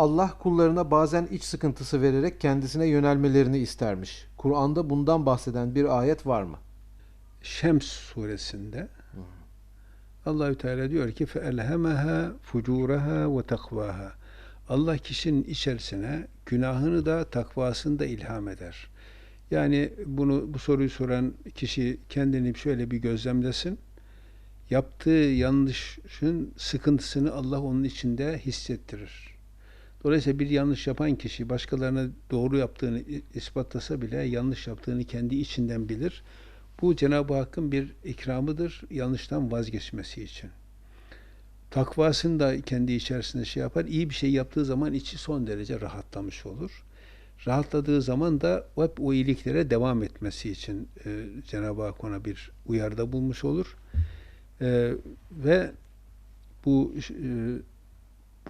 Allah kullarına bazen iç sıkıntısı vererek kendisine yönelmelerini istermiş. Kur'an'da bundan bahseden bir ayet var mı? Şems suresinde Allahü Teala diyor ki فَاَلْهَمَهَا فُجُورَهَا وَتَقْوَاهَا Allah kişinin içerisine günahını da takvasını da ilham eder. Yani bunu bu soruyu soran kişi kendini şöyle bir gözlemlesin. Yaptığı yanlışın sıkıntısını Allah onun içinde hissettirir. Dolayısıyla bir yanlış yapan kişi başkalarına doğru yaptığını ispatlasa bile yanlış yaptığını kendi içinden bilir. Bu Cenab-ı Hakk'ın bir ikramıdır yanlıştan vazgeçmesi için. Takvasını da kendi içerisinde şey yapar. İyi bir şey yaptığı zaman içi son derece rahatlamış olur. Rahatladığı zaman da hep o iyiliklere devam etmesi için e, Cenab-ı Hak ona bir uyarda bulmuş olur. E, ve bu e,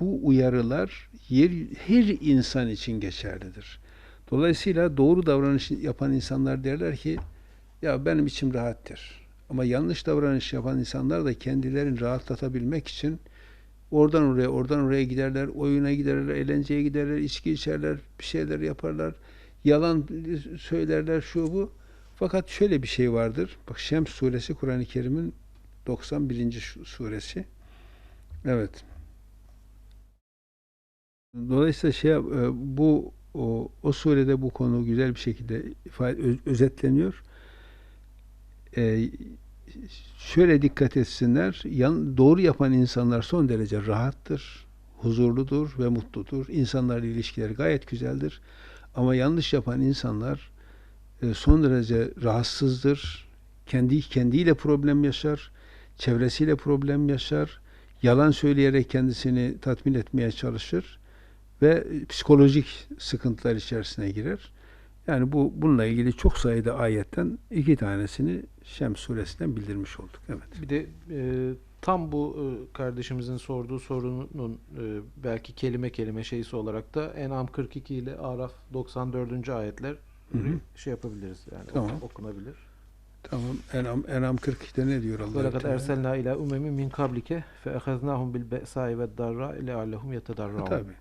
bu uyarılar yer, her insan için geçerlidir. Dolayısıyla doğru davranış yapan insanlar derler ki ya benim içim rahattır. Ama yanlış davranış yapan insanlar da kendilerini rahatlatabilmek için oradan oraya, oradan oraya giderler, oyuna giderler, eğlenceye giderler, içki içerler, bir şeyler yaparlar, yalan söylerler, şu bu. Fakat şöyle bir şey vardır. Bak Şems suresi Kur'an-ı Kerim'in 91. suresi. Evet. Dolayısıyla şey e, bu o, o surede bu konu güzel bir şekilde ifade, öz- özetleniyor. Ee, şöyle dikkat etsinler. Yan, doğru yapan insanlar son derece rahattır, huzurludur ve mutludur. İnsanlarla ilişkileri gayet güzeldir. Ama yanlış yapan insanlar e, son derece rahatsızdır. Kendi kendiyle problem yaşar, çevresiyle problem yaşar. Yalan söyleyerek kendisini tatmin etmeye çalışır ve psikolojik sıkıntılar içerisine girer. Yani bu bununla ilgili çok sayıda ayetten iki tanesini Şems suresinden bildirmiş olduk. Evet. Bir de e, tam bu e, kardeşimizin sorduğu sorunun e, belki kelime kelime şeysi olarak da En'am 42 ile Araf 94. ayetler Hı hı. şey yapabiliriz yani Tamam. ok- okunabilir. Tamam. Enam Enam 42'de ne diyor Allah? Ve lekad erselna ila umemin min kablike fe ehaznahum bil be'sai ve darra leallehum yetedarraun. Tabii.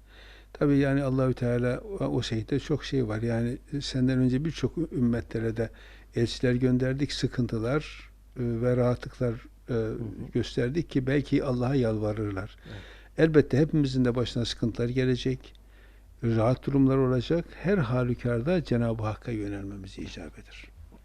Tabii yani Allahü Teala o şeyde çok şey var. Yani senden önce birçok ümmetlere de elçiler gönderdik, sıkıntılar e, ve rahatlıklar e, gösterdik ki belki Allah'a yalvarırlar. Evet. Elbette hepimizin de başına sıkıntılar gelecek. Rahat durumlar olacak. Her halükarda Cenab-ı Hakk'a yönelmemiz icap eder.